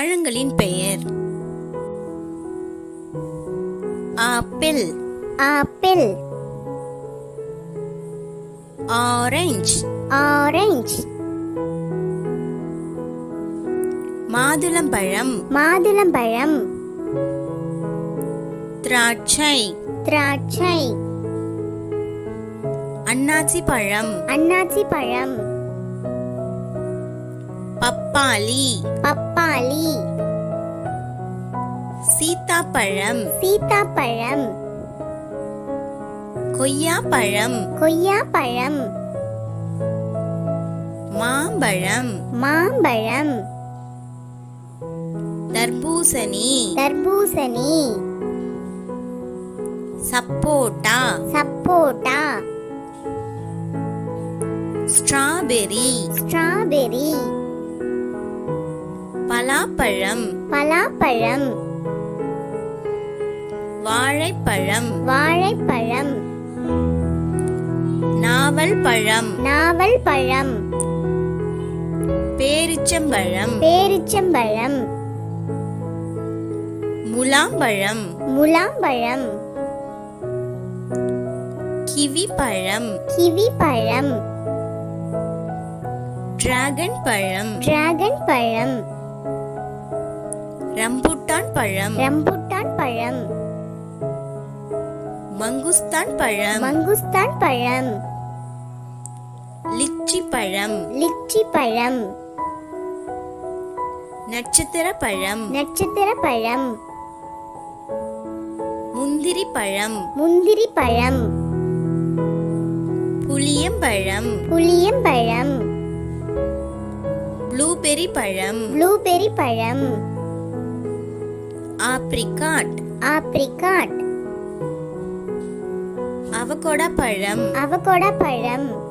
பழங்களின் பெயர்? Apple. Apple. Orange. Orange. மாதுளம்பழம். மாதுளம்பழம். திராட்சை. திராட்சை. அன்னாசி பழம் அன்னாசி பழம் பப்பாளி. பப்பாளி. சீத்தாப்பழம். சீத்தாப்பழம். கொய்யாப்பழம். கொய்யாப்பழம். மாம்பழம். மாம்பழம். தர்பூசணி. தர்பூசணி. சப்போட்டா. சப்போட்டா. ஸ்ட்ராபெரி. ஸ்ட்ராபெரி. பலாப்பழம். பலாப்பழம். வாழைப்பழம். வாழைப்பழம். நாவல் பழம் நாவல் பழம் பேரிச்சம்பழம். பேரிச்சம்பழம். முலாம்பழம். முலாம்பழம். கிவி பழம் கிவி பழம் டிராகன் பழம் டிராகன் பழம் ரம்புட்டான் பழம். ரம்புட்டான் பழம். மங்குஸ்தான் பழம். மங்குஸ்தான் பழம். லிச்சி பழம். லிச்சி பழம். நட்சத்திர பழம். நட்சத்திர பழம். முந்திரி பழம். முந்திரி பழம். புளியம்பழம் புளியம்பழம் ப்ளூபெரி பழம். ப்ளூபெரி பழம். ஆப்ரிகாட் ஆப்ரிகாட் அவகோடா பழம் அவகோடா பழம்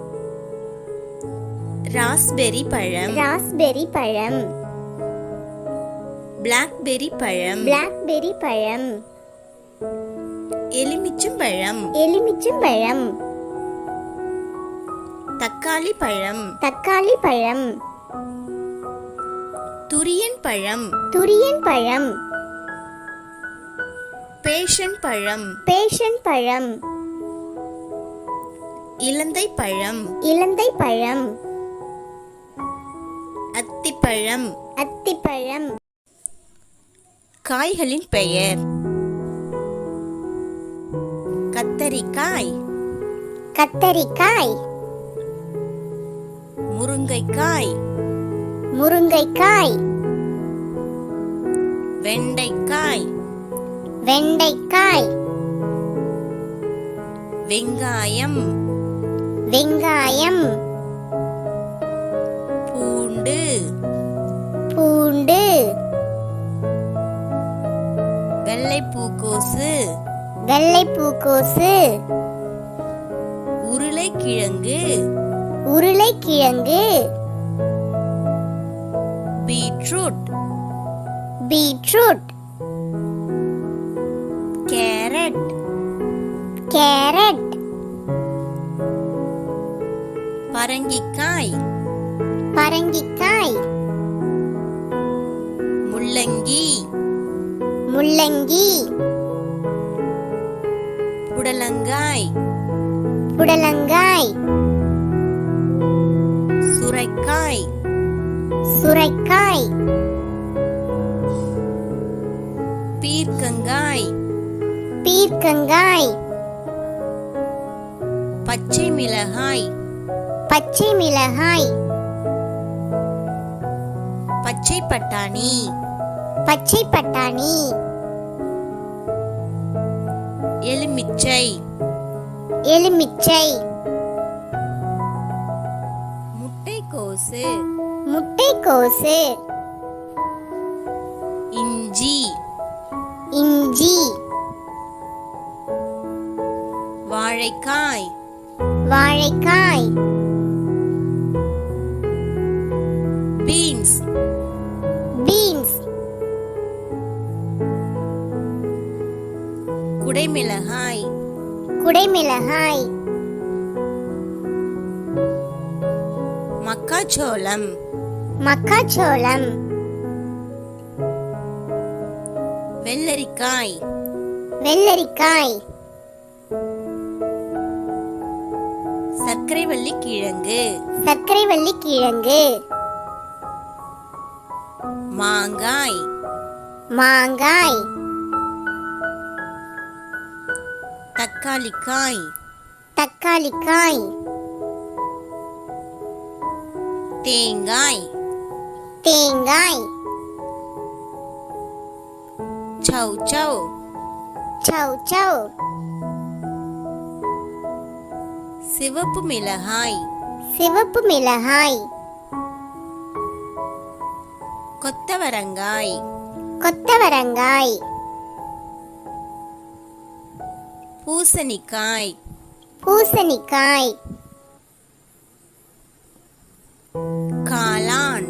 ராஸ்பெரி பழம். ராஸ்பெரி பழம். பிளாக்பெரி பழம். பிளாக்பெரி பழம். எலுமிச்சம் பழம். எலுமிச்சம் பழம். தக்காளி பழம். தக்காளி பழம். துரியன் பழம். துரியன் பழம். பேஷன் பழம். பேஷன் பழம். இலந்தை பழம். இலந்தை பழம். அத்திப்பழம் அத்திப்பழம் காய்களின் பெயர். கத்தரிக்காய். கத்தரிக்காய். முருங்கைக்காய். முருங்கைக்காய். வெண்டைக்காய். வெண்டைக்காய். வெங்காயம். வெங்காயம். பூண்டு. பூண்டு. வெள்ளைப்பூக்கோசு. வெள்ளைப்பூக்கோசு. உருளைக்கிழங்கு. உருளைக்கிழங்கு. பீட்ரூட். பீட்ரூட். கேரட். கேரட். பரங்கிக்காய். பரங்கிக்காய். முள்ளங்கி. முள்ளங்கி. புடலங்காய். புடலங்காய். சுரைக்காய். சுரைக்காய். பீர்க்கங்காய். பீர்க்கங்காய் பச்சை மிளகாய். பச்சை மிளகாய். பச்சை பட்டாணி. பச்சை பட்டாணி. எலுமிச்சை. எலுமிச்சை. முட்டைக்கோசு. முட்டைக்கோசு. இஞ்சி. இஞ்சி. வாழைக்காய். வாழைக்காய். பீன்ஸ். பீன்ஸ். குடைமிளகாய். குடைமிளகாய். மக்காச்சோளம். மக்காச்சோளம். வெள்ளரிக்காய். வெள்ளரிக்காய். சர்க்கரை வள்ளி கிழங்கு. சர்க்கரை வள்ளி கிழங்கு. மாங்காய். மாங்காய். தக்காளிக்காய். தக்காளிக்காய். தேங்காய். தேங்காய். சௌ சௌ. சௌ சௌ. சிவப்பு மிளகாய். சிவப்பு மிளகாய். கொத்தவரங்காய். கொத்தவரங்காய். பூசணிக்காய். பூசணிக்காய். காளான்.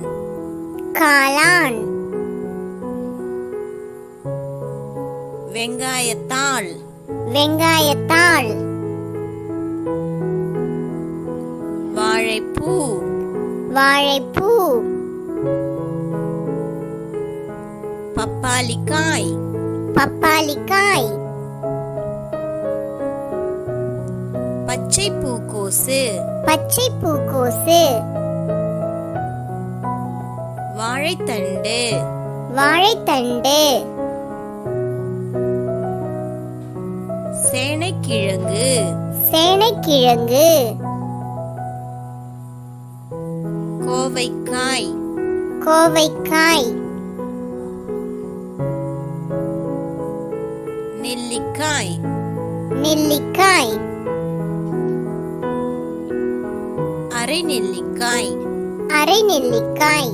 காளான். வெங்காயத்தாள். வெங்காயத்தாள். வாழைப்பூ. வாழைப்பூ. பப்பாளிக்காய். பப்பாளிக்காய். பச்சை பூக்கோசு பச்சை பூக்கோசு வாழைத்தண்டு. வாழைத்தண்டு. சேனைக்கிழங்கு. சேனைக்கிழங்கு. கோவைக்காய். கோவைக்காய். நெல்லிக்காய். நெல்லிக்காய். அரை நெல்லிக்காய். அரை நெல்லிக்காய்.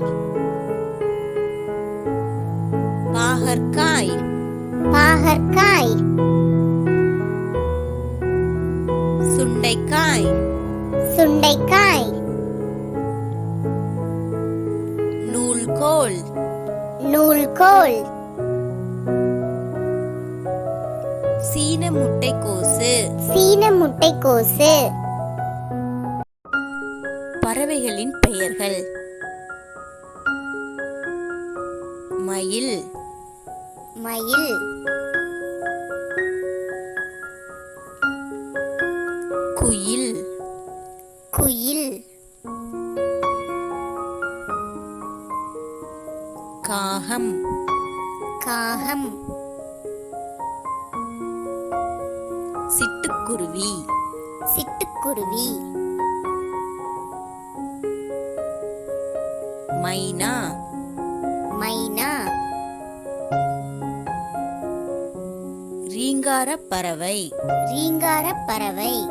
பாகற்காய். பாகற்காய். சுண்டைக்காய். சுண்டைக்காய். நூல்கோல் சீன முட்டைக்கோசு. சீன முட்டைக்கோசு. பறவைகளின் பெயர்கள். மயில். மயில். குயில். குயில். காகம். காகம். சிட்டுக்குருவி. சிட்டுக்குருவி. மைனா. மைனா. ரீங்கார பறவை. ரீங்கார பறவை.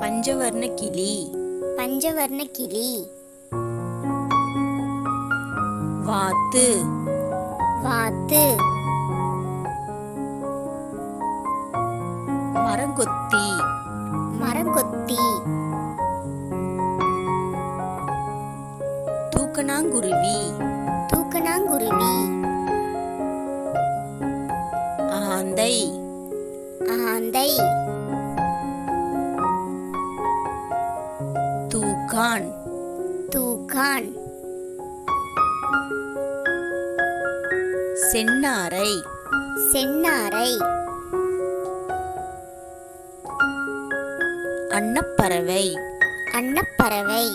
பஞ்சவர்ண கிளி. பஞ்சவர்ண கிளி. வாத்து. வாத்து. மரங்கொத்தி. மரங்கொத்தி. தூக்கணாங்குருவி. தூக்கணாங்குருவி. ஆந்தை. ஆந்தை. தூக்கான். தூக்கான். செந்நாரை செந்நாரை அன்னப்பறவை. அன்னப்பறவை.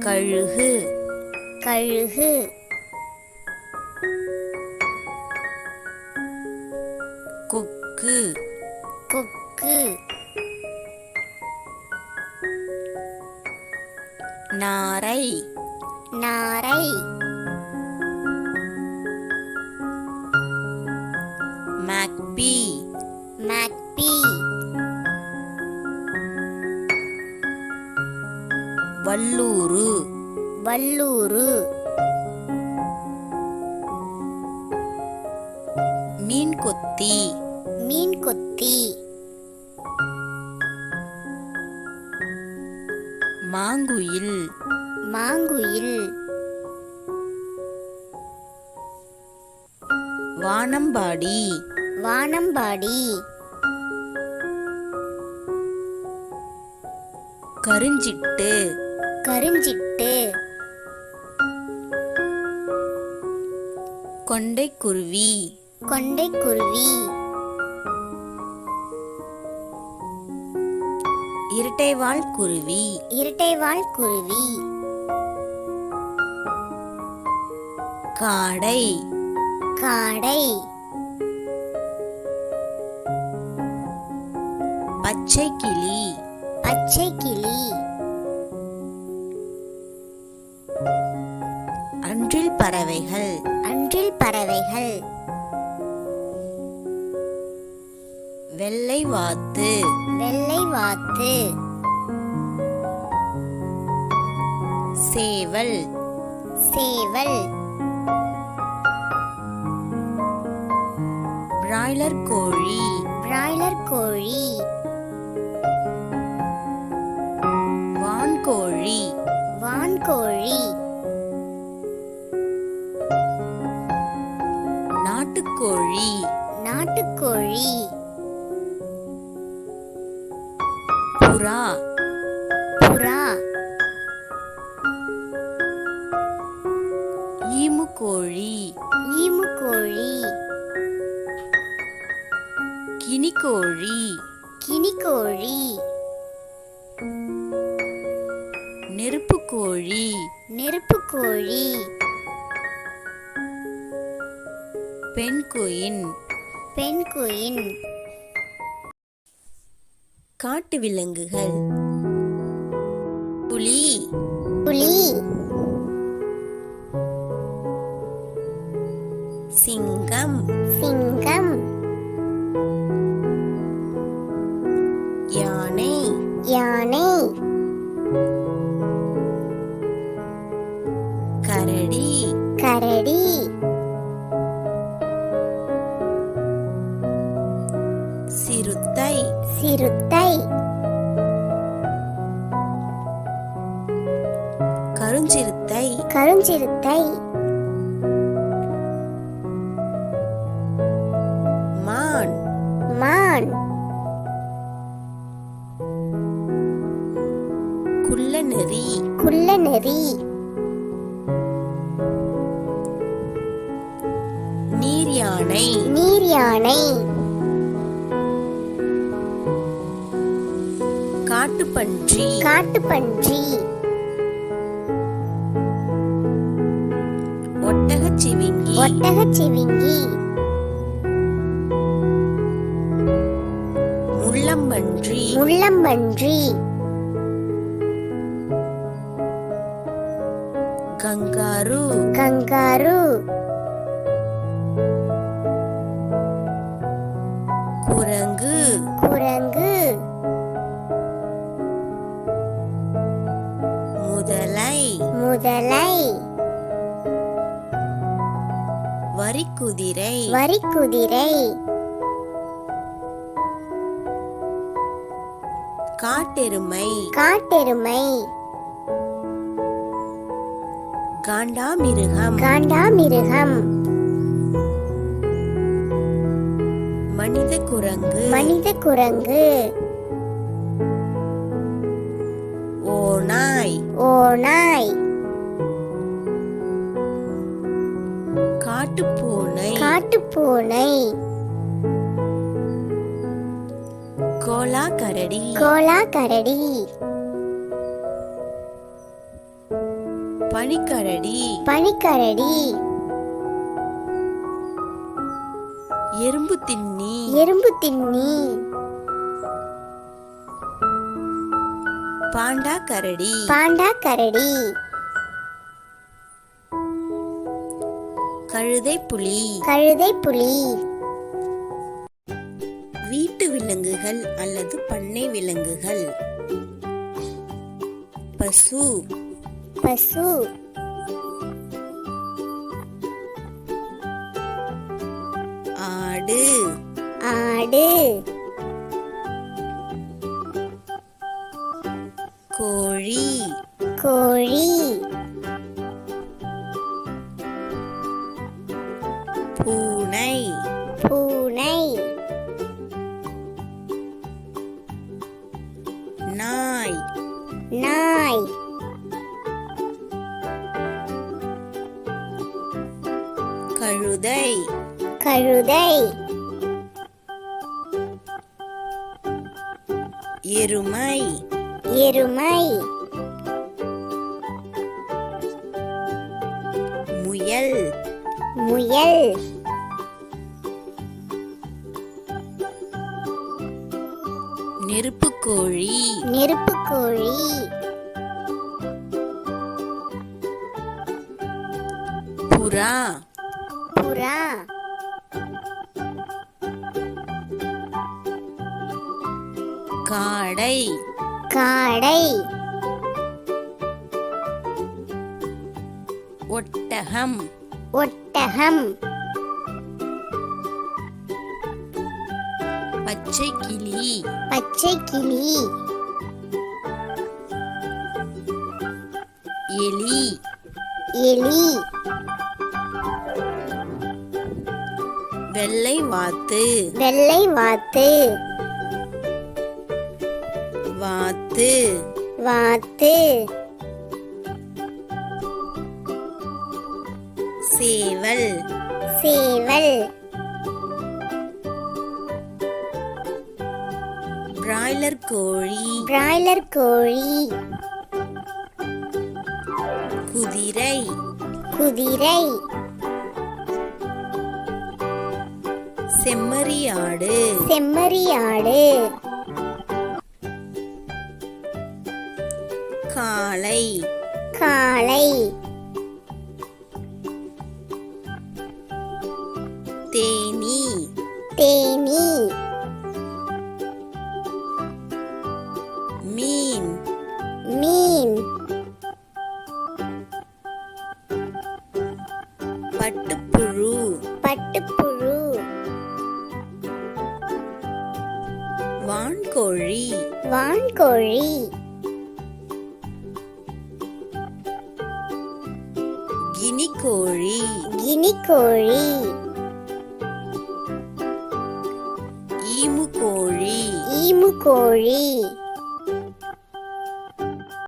கழுகு. கழுகு. நாரை. மேக்பி. மேக்பி. வல்லூரு. வல்லூரு. வானம்பாடி. வானம்பாடி. கருஞ்சிட்டு. கருஞ்சிட்டு. கொண்டைக்குருவி. கொண்டைக்குருவி. இரட்டைவால் குருவி. இரட்டைவால் குருவி. காடை. காடை. பச்சை கிளி. பச்சை கிளி. அன்றில் பறவைகள். அன்றில் பறவைகள். வெள்ளை வாத்து. வெள்ளை வாத்து. சேவல். சேவல். பிராய்லர் கோழி. பிராய்லர் கோழி. வான்கோழி. வான்கோழி. நாட்டுக்கோழி. நாட்டுக்கோழி. புறா. கினிக்கோழி கினிக்கோழி நெருப்புக்கோழி. நெருப்புக்கோழி. பெண்குயின். பெண்குயின். காட்டு விலங்குகள். புலி புலி. கரடி சிறுத்தை. சிறுத்தை. கருஞ்சிறுத்தை. கருஞ்சிறுத்தை. நீர் யானை நீர் யானை காட்டுப்பன்றி காட்டுப்பன்றி ஒட்டகச்சிவிங்கி ஒட்டகச்சிவிங்கி முள்ளம்பன்றி. முள்ளம்பன்றி. கங்காரு. கங்காரு. வரிக்குதிரை. காட்டெருமை. காட்டெருமை. காண்டாமிருகம். காண்டாமிருகம். மனித குரங்கு மனித குரங்கு ஓநாய். ஓநாய். காட்டுப்பூனை. காட்டுப்பூனை. கோலா கரடி கோலா கரடி பனிக்கரடி. பனிக்கரடி. எறும்பு தின்னி. எறும்பு தின்னி. பாண்டா கரடி. பாண்டா கரடி. கழுதை புலி கழுதை புலி வீட்டு விலங்குகள் அல்லது பண்ணை விலங்குகள். பசு. பசு. ஆடு. ஆடு. கோழி. கோழி. பூனை. நாய். நாய். கழுதை. கழுதை. எருமை. எருமை. முயல். முயல். நெருப்புக்கோழி. நெருப்புக்கோழி. புறா. புறா. காடை. காடை. ஒட்டகம். ஒட்டகம். பச்சை கிளி. பச்சை கிளி. எலி. எலி. வெள்ளை வாத்து. வெள்ளை வாத்து. வாத்து. வாத்து. பிராய்லர் கோழி பிராய்லர் கோழி குதிரை குதிரை செம்மறியாடு செம்மறியாடு காளை காளை மீன் மீன்